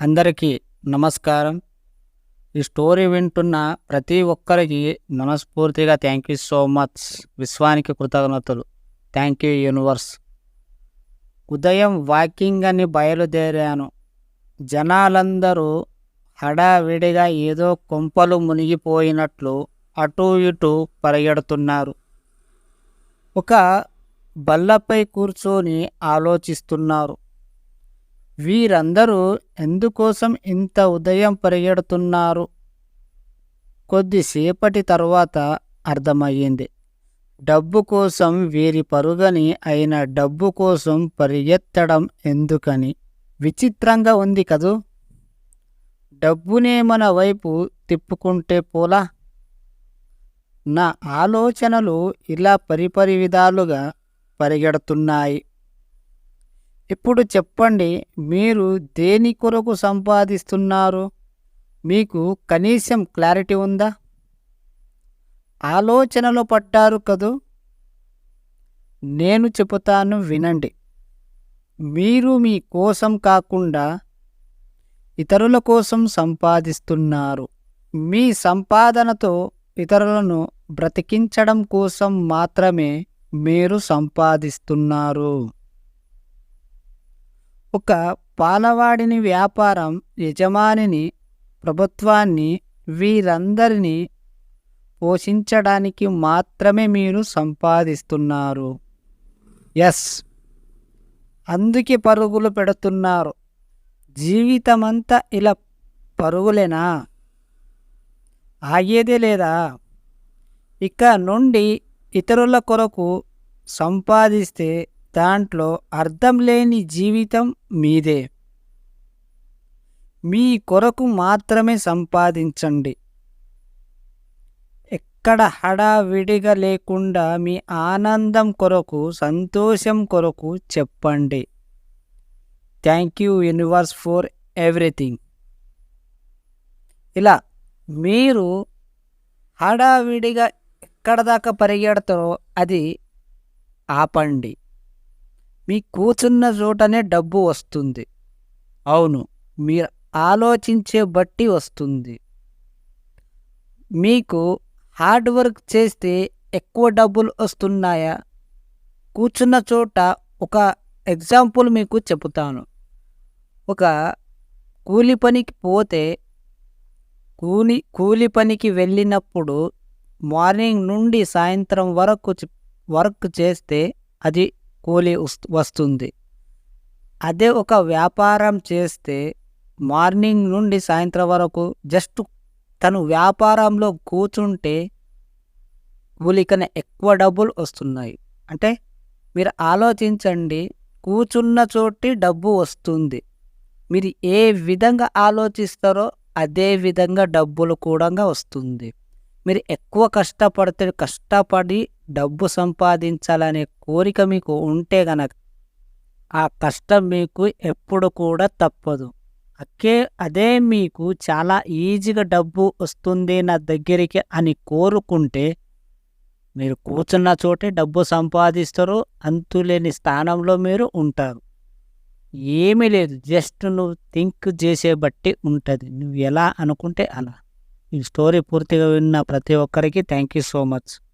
అందరికీ నమస్కారం. ఈ స్టోరీ వింటున్న ప్రతి ఒక్కరికి మనస్ఫూర్తిగా థ్యాంక్ యూ సో మచ్. విశ్వానికి కృతజ్ఞతలు. Thank you universe. ఉదయం వాకింగ్ అని బయలుదేరాను. జనాలందరూ హడావిడిగా ఏదో కొంపలు మునిగిపోయినట్లు అటూ ఇటూ పరిగెడుతున్నారు. ఒక బల్లపై కూర్చొని ఆలోచిస్తున్నారు. వీరందరూ ఎందుకోసం ఇంత ఉదయం పరిగెడుతున్నారు? కొద్దిసేపటి తరువాత అర్థమయ్యింది. డబ్బు కోసం వీరి పరుగని అయిన డబ్బు కోసం పరిగెత్తడం ఎందుకని? విచిత్రంగా ఉంది కదూ? డబ్బునే మన వైపు తిప్పుకుంటే పోలా? నా ఆలోచనలు ఇలా పరిపరి విధాలుగా పరిగెడుతున్నాయి. ఇప్పుడు చెప్పండి మీరు దేని కొరకు సంపాదిస్తున్నారు? మీకు కనీసం క్లారిటీ ఉందా? ఆలోచనలో పడ్డారు కదూ? నేను చెబుతాను వినండి. మీరు మీ కోసం కాకుండా ఇతరుల కోసం సంపాదిస్తున్నారు. మీ సంపాదనతో ఇతరులను బ్రతికించడం కోసం మాత్రమే మీరు సంపాదిస్తున్నారు. ఒక పాలవాడిని వ్యాపారం యజమానిని ప్రభుత్వాన్ని వీరందరినీ పోషించడానికి మాత్రమే మీరు సంపాదిస్తున్నారు. ఎస్ అందుకే పరుగులు పెడుతున్నారు. జీవితమంతా ఇలా పరుగులేనా? ఆగేదే లేదా? ఇక నుండి ఇతరుల కొరకు సంపాదిస్తే దాంట్లో అర్థం లేని జీవితం మీదే. మీ కొరకు మాత్రమే సంపాదించండి. ఎక్కడ హడావిడిగా లేకుండా మీ ఆనందం కొరకు సంతోషం కొరకు చెప్పండి. Thank you universe for everything. ఇలా మీరు హడావిడిగా ఎక్కడ దాకా పరిగెడతారో అది ఆపండి. మీ కూర్చున్న చోటనే డబ్బు వస్తుంది. అవును మీరు ఆలోచించే బట్టి వస్తుంది. మీకు హార్డ్ వర్క్ చేస్తే ఎక్కువ డబ్బులు వస్తున్నాయా? కూర్చున్న చోట ఒక ఎగ్జాంపుల్ మీకు చెబుతాను. ఒక కూలి పనికి పోతే కూలి కూలి పనికి వెళ్ళినప్పుడు మార్నింగ్ నుండి సాయంత్రం వరకు వర్క్ చేస్తే అది కూలి వస్తుంది. అదే ఒక వ్యాపారం చేస్తే మార్నింగ్ నుండి సాయంత్రం వరకు జస్ట్ తను వ్యాపారంలో కూర్చుంటే కూలికనే ఎక్కువ డబ్బులు వస్తున్నాయి. అంటే మీరు ఆలోచించండి కూర్చున్న చోటి డబ్బు వస్తుంది. మీరు ఏ విధంగా ఆలోచిస్తారో అదే విధంగా డబ్బులు కూడా వస్తుంది. మీరు ఎక్కువ కష్టపడితే కష్టపడి డబ్బు సంపాదించాలనే కోరిక మీకు ఉంటే గనక ఆ కష్టం మీకు ఎప్పుడు కూడా తప్పదు. అక్కే అదే మీకు చాలా ఈజీగా డబ్బు వస్తుంది నా దగ్గరికి అని కోరుకుంటే మీరు కూర్చున్న చోటే డబ్బు సంపాదిస్తారు అంతులేని స్థానంలో మీరు ఉంటారు. ఏమీ లేదు జస్ట్ నువ్వు థింక్ చేసే బట్టి ఉంటుంది. నువ్వు ఎలా అనుకుంటే అలా. ఈ స్టోరీ పూర్తిగా విన్న ప్రతి ఒక్కరికి థ్యాంక్ యూ సో మచ్.